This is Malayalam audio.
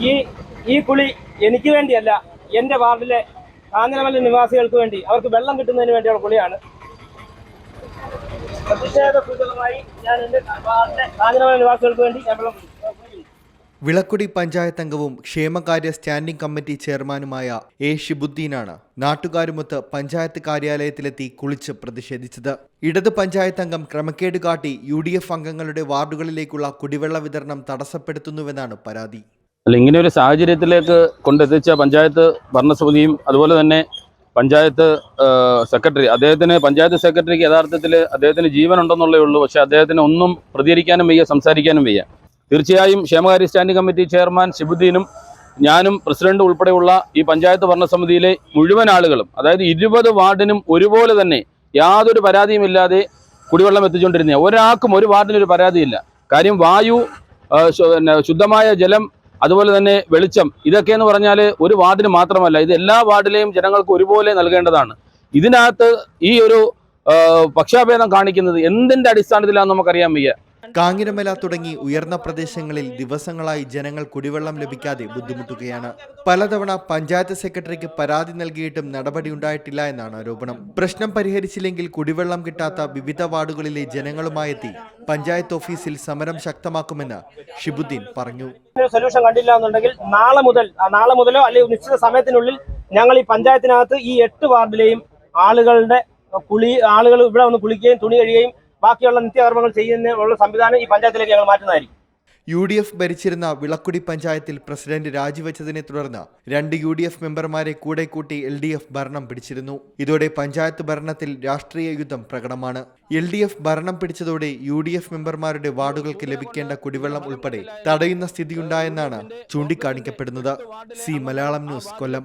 ഈ ഈ കുളി എനിക്ക് വേണ്ടിയല്ല എന്റെ വാർഡിലെ കാഞ്ഞിരമല നിവാസികൾക്ക് വേണ്ടി അവർക്ക് വെള്ളം കിട്ടുന്നതിന് വേണ്ടിയുള്ള കുളിയാണ് ഞാൻ എന്റെ വാർഡിലെ നിവാസികൾക്ക് വേണ്ടി വിളക്കുടി പഞ്ചായത്ത് അംഗവും ക്ഷേമകാര്യ സ്റ്റാൻഡിംഗ് കമ്മിറ്റി ചെയർമാനുമായ എ ഷിബുദ്ദീനാണ് നാട്ടുകാരുമൊത്ത് പഞ്ചായത്ത് കാര്യാലയത്തിലെത്തി കുളിച്ച് പ്രതിഷേധിച്ചത്. ഇടത് പഞ്ചായത്ത് അംഗം ക്രമക്കേട് കാട്ടി യു അംഗങ്ങളുടെ വാർഡുകളിലേക്കുള്ള കുടിവെള്ള വിതരണം തടസ്സപ്പെടുത്തുന്നുവെന്നാണ് പരാതി. അല്ല ഇങ്ങനെ ഒരു സാഹചര്യത്തിലേക്ക് കൊണ്ടെത്തിച്ച പഞ്ചായത്ത് ഭരണസമിതിയും അതുപോലെ തന്നെ പഞ്ചായത്ത് സെക്രട്ടറി. അദ്ദേഹത്തിന് പഞ്ചായത്ത് സെക്രട്ടറിക്ക് യഥാർത്ഥത്തിൽ അദ്ദേഹത്തിന് ജീവൻ ജീവനുണ്ടെന്നുള്ളേ ഉള്ളൂ. പക്ഷേ അദ്ദേഹത്തിന് ഒന്നും പ്രതികരിക്കാനും വയ്യ സംസാരിക്കാനും വയ്യ. തീർച്ചയായും ക്ഷേമകാര്യ സ്റ്റാൻഡിംഗ് കമ്മിറ്റി ചെയർമാൻ ഷിബുദ്ദീനും ഞാനും പ്രസിഡന്റ് ഉൾപ്പെടെയുള്ള ഈ പഞ്ചായത്ത് ഭരണസമിതിയിലെ മുഴുവൻ ആളുകളും അതായത് ഇരുപത് വാർഡിനും ഒരുപോലെ തന്നെ യാതൊരു പരാതിയുമില്ലാതെ കുടിവെള്ളം എത്തിച്ചുകൊണ്ടിരുന്ന ഒരാൾക്കും ഒരു വാർഡിനൊരു പരാതിയില്ല. കാര്യം വായു ശുദ്ധമായ ജലം അതുപോലെ തന്നെ വെളിച്ചം. ഇതൊക്കെ എന്ന് പറഞ്ഞാൽ ഒരു വാർഡിന് മാത്രമല്ല ഇത് എല്ലാ വാർഡിലെയും ജനങ്ങൾക്ക് ഒരുപോലെ നൽകേണ്ടതാണ്. ഇതിനകത്ത് ഈ ഒരു പക്ഷാഭേദം കാണിക്കുന്നത് എന്തിന്റെ അടിസ്ഥാനത്തിലാണെന്ന് നമുക്കറിയാൻ വയ്യ. കാഞ്ഞിരമല തുടങ്ങി ഉയർന്ന പ്രദേശങ്ങളിൽ ദിവസങ്ങളായി ജനങ്ങൾ കുടിവെള്ളം ലഭിക്കാതെ ബുദ്ധിമുട്ടുകയാണ്. പലതവണ പഞ്ചായത്ത് സെക്രട്ടറിക്ക് പരാതി നൽകിയിട്ടും നടപടി ഉണ്ടായിട്ടില്ല എന്നാണ് ആരോപണം. പ്രശ്നം പരിഹരിച്ചില്ലെങ്കിൽ കുടിവെള്ളം കിട്ടാത്ത വിവിധ വാർഡുകളിലെ ജനങ്ങളുമായെത്തി പഞ്ചായത്ത് ഓഫീസിൽ സമരം ശക്തമാക്കുമെന്ന് ഷിബുദ്ദീൻ പറഞ്ഞു. സൊല്യൂഷൻ കണ്ടില്ല എന്നുണ്ടെങ്കിൽ നാളെ മുതൽ നാളെ മുതലോ അല്ലെങ്കിൽ നിശ്ചിത സമയത്തിനുള്ളിൽ ഞങ്ങൾ ഈ പഞ്ചായത്തിനകത്ത് ഈ എട്ട് വാർഡിലെയും ആളുകളുടെ കുളി ആളുകൾ ഇവിടെ വന്ന് കുളിക്കുകയും തുണി കഴിയുകയും ബാക്കിയുള്ള നിത്യകർമ്മങ്ങൾ ചെയ്യുന്നതിനുള്ള സംവിധാനം ഈ പഞ്ചായത്തിലേക്ക് ഞങ്ങൾ മാറ്റുന്നതായിരിക്കും. യു ഡി എഫ് ഭരിച്ചിരുന്ന വിളക്കുടി പഞ്ചായത്തിൽ പ്രസിഡന്റ് രാജിവെച്ചതിനെ തുടർന്ന് രണ്ട് യു ഡി എഫ് മെമ്പർമാരെ കൂടെ കൂട്ടി എൽ ഡി എഫ് ഭരണം പിടിച്ചിരുന്നു. ഇതോടെ പഞ്ചായത്ത് ഭരണത്തിൽ രാഷ്ട്രീയ യുദ്ധം പ്രകടമാണ്. എൽ ഡി എഫ് ഭരണം പിടിച്ചതോടെ യു ഡി എഫ് മെമ്പർമാരുടെ വാർഡുകൾക്ക് ലഭിക്കേണ്ട കുടിവെള്ളം ഉൾപ്പെടെ തടയുന്ന സ്ഥിതിയുണ്ടായെന്നാണ് ചൂണ്ടിക്കാണിക്കപ്പെടുന്നത്. C Malayalam news Kollam.